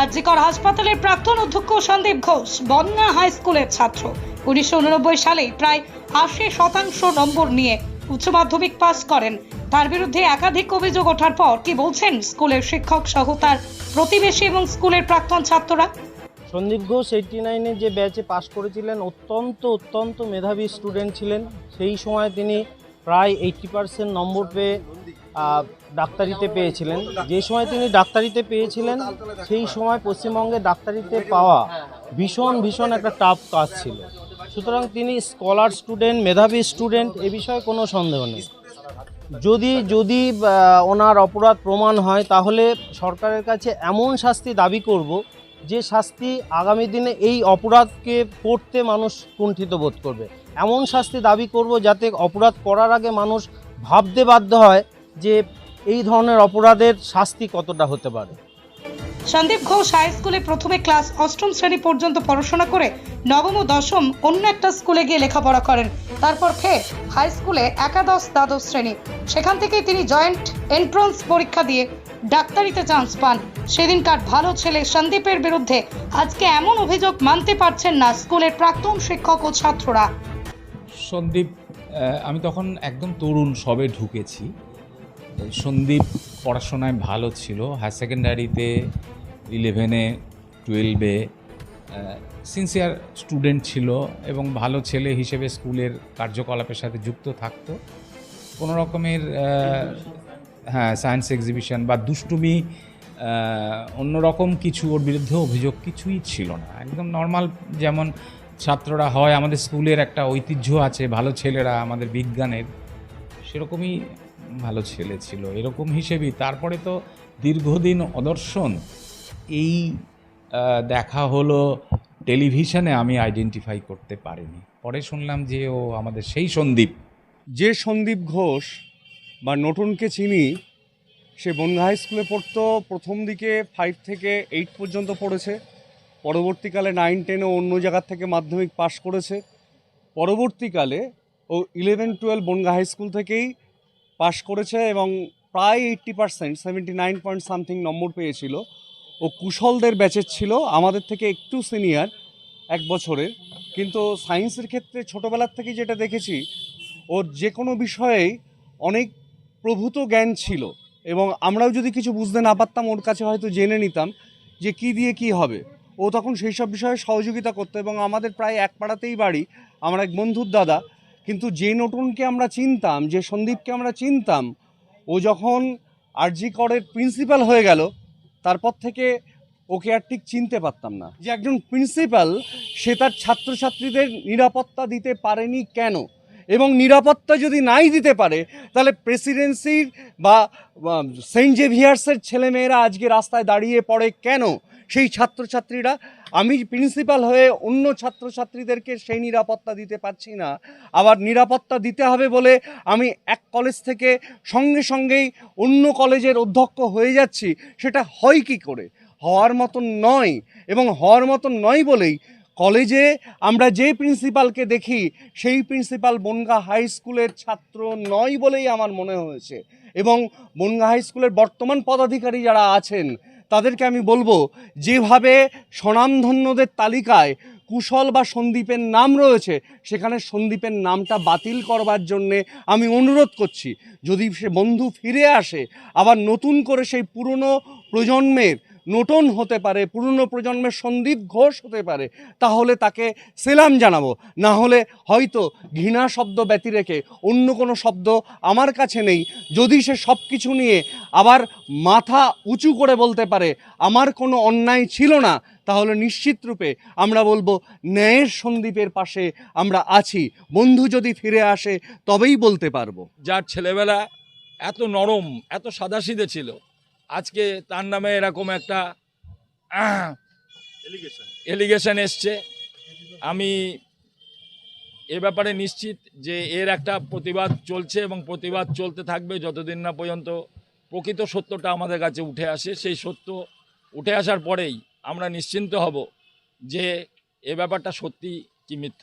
আরজিকর হাসপাতালের প্রাক্তন অধ্যক্ষ সন্দীপ ঘোষ, বন্যা হাই স্কুলের ছাত্র। উনিশশো উননব্বই সালে প্রায় আশি শতাংশ নম্বর নিয়ে উচ্চ মাধ্যমিক পাস করেন। তার বিরুদ্ধে একাধিক অভিযোগ ওঠার পর কি বলছেন স্কুলের শিক্ষক সহ তার প্রতিবেশী এবং স্কুলের প্রাক্তন ছাত্ররা? সন্দীপ ঘোষ এইটটি নাইনে যে ব্যাচে পাশ করেছিলেন, অত্যন্ত অত্যন্ত মেধাবী স্টুডেন্ট ছিলেন। সেই সময় তিনি প্রায় এইটটি পার্সেন্ট নম্বর পেয়ে ডাক্তারিতে পেয়েছিলেন। যে সময় তিনি ডাক্তারিতে পেয়েছিলেন, সেই সময় পশ্চিমবঙ্গে ডাক্তারিতে পাওয়া ভীষণ ভীষণ একটা টাফ কাজ ছিল। সুতরাং তিনি স্কলার স্টুডেন্ট মেধাবী স্টুডেন্ট এ বিষয়ে কোনো সন্দেহ নেই। যদি যদি ওনার অপরাধ প্রমাণ হয়, তাহলে সরকারের কাছে এমন শাস্তি দাবি করব যে শাস্তি আগামী দিনে এই অপরাধকে পড়তে মানুষ কুণ্ঠিত বোধ করবে। এমন শাস্তি দাবি করব যাতে অপরাধ করার আগে মানুষ ভাবতে বাধ্য হয় যে এই ধরনের অপরাধের শাস্তি কতটা হতে পারে? সন্দীপ ঘোষ হাই স্কুলে প্রথমে ক্লাস অষ্টম শ্রেণি পর্যন্ত পড়াশোনা করে নবম ও দশম অন্য একটা স্কুলে গিয়ে লেখাপড়া করেন। তারপর ফের হাই স্কুলে একাদশ দ্বাদশ শ্রেণি। সেখান থেকেই তিনি জয়েন্ট এন্ট্রান্স পরীক্ষা দিয়ে ডাক্তারিতে চান্স পান। সেদিনকার ভালো ছেলে সন্দীপের বিরুদ্ধে আজকে এমন অভিযোগ মানতে পারছেন না স্কুলের প্রাক্তন শিক্ষক ও ছাত্ররা। সন্দীপ আমি তখন একদম তরুণ সবে ঢুকেছি। সন্দীপ পড়াশোনায় ভালো ছিল হায়ার সেকেন্ডারিতে ইলেভেনে টুয়েলভে সিনসিয়ার স্টুডেন্ট ছিল এবং ভালো ছেলে হিসেবে স্কুলের কার্যকলাপের সাথে যুক্ত থাকতো। কোনো রকমের হ্যাঁ সায়েন্স এক্সিবিশন বা দুষ্টুমি অন্যরকম কিছু ওর বিরুদ্ধে অভিযোগ কিছুই ছিল না। একদম নর্মাল যেমন ছাত্ররা হয়, আমাদের স্কুলের একটা ঐতিহ্য আছে, ভালো ছেলেরা আমাদের বিজ্ঞানের, সেরকমই ভালো ছেলে ছিল, এরকম হিসেবেই। তারপরে তো দীর্ঘদিন অদর্শন। এই দেখা হলো টেলিভিশনে আমি আইডেন্টিফাই করতে পারিনি। পরে শুনলাম যে ও আমাদের সেই সন্দীপ। যে সন্দীপ ঘোষ বা নতুনকে চিনি, সে বনগা হাই স্কুলে পড়তো, প্রথম দিকে ফাইভ থেকে এইট পর্যন্ত পড়েছে। পরবর্তীকালে নাইন টেনও অন্য জায়গার থেকে মাধ্যমিক পাশ করেছে। পরবর্তীকালে ও eleven twelve Bangaon high school থেকেই পাশ করেছে এবং প্রায় eighty percent seventy nine point something নম্বর পেয়েছিল। ও কুশলদের ব্যাচের ছিল, আমাদের থেকে একটু সিনিয়র এক বছরের। কিন্তু সায়েন্সের ক্ষেত্রে ছোটোবেলার থেকে যেটা দেখেছি, ওর যে কোনো বিষয়েই অনেক প্রভূত জ্ঞান ছিল। এবং আমরাও যদি কিছু বুঝতে না পারতাম, ওর কাছে হয়তো জেনে নিতাম যে কি দিয়ে কি হবে। ও তখন সেই সব বিষয়ে সহযোগিতা করতো এবং আমাদের প্রায় এক পাড়াতেই বাড়ি। আমার এক বন্ধুর দাদা কিন্তু যে নতুনকে আমরা চিনতাম, যে সন্দীপকে আমরা চিনতাম, ও যখন আরজি করের প্রিন্সিপাল হয়ে গেল, তারপর থেকে ওকে আর ঠিক চিনতে পারতাম না। যে একজন প্রিন্সিপাল, সে তার ছাত্রছাত্রীদের নিরাপত্তা দিতে পারেনি কেন? এবং নিরাপত্তা যদি নাই দিতে পারে, তাহলে প্রেসিডেন্সির বা সেন্ট জেভিয়ার্সের ছেলেমেয়েরা আজকে রাস্তায় দাঁড়িয়ে পড়ে কেন? সেই ছাত্রছাত্রীরা, আমি প্রিন্সিপাল হয়ে অন্য ছাত্রছাত্রীদেরকে সেই নিরাপত্তা দিতে পারছি না। আবার নিরাপত্তা দিতে হবে বলে আমি এক কলেজ থেকে সঙ্গে সঙ্গেই অন্য কলেজের অধ্যক্ষ হয়ে যাচ্ছি, সেটা হয় কি করে? হওয়ার মতন নয় এবং হওয়ার মতন নয় বলেই কলেজে আমরা যে প্রিন্সিপালকে দেখি, সেই প্রিন্সিপাল বনগা হাই স্কুলের ছাত্র নয় বলেই আমার মনে হয়েছে। এবং বনগা হাই স্কুলের বর্তমান পদাধিকারী যারা আছেন তাদেরকে আমি বলব, যেভাবে স্বনামধন্যদের তালিকায় কুশল বা সন্দীপের নাম রয়েছে, সেখানে সন্দীপের নামটা বাতিল করবার জন্যে আমি অনুরোধ করছি। যদি সে বন্ধু ফিরে আসে, আবার নতুন করে সেই পুরনো প্রজন্মের নতুন হতে পারে, পুরনো প্রজন্মের সন্দীপ ঘোষ হতে পারে, তাহলে তাকে সেলাম জানাব। না হলে হয়তো ঘৃণা শব্দ ব্যতি রেখে অন্য কোনো শব্দ আমার কাছে নেই, যদি সে সব কিছু নিয়ে আবার মাথা উঁচু করে বলতে পারে, আমার কোনো অন্যায় ছিল না, তাহলে নিশ্চিত রূপে আমরা বলব, ন্যায়ের সন্দীপের পাশে আমরা আছি, বন্ধু যদি ফিরে আসে, তবেই বলতে পারব। যার ছেলেবেলা এত নরম, এত সাদাসিধে ছিল আজকে তার নামে এরকম একটা এলিগেশন এসছে। আমি এ ব্যাপারে নিশ্চিত যে এর একটা প্রতিবাদ চলছে এবং প্রতিবাদ চলতে থাকবে যতদিন না পর্যন্ত প্রকৃত সত্যটা আমাদের কাছে উঠে আসে। সেই সত্য উঠে আসার পরেই আমরা নিশ্চিন্ত হব যে এ ব্যাপারটা সত্যি কি মিথ্যা।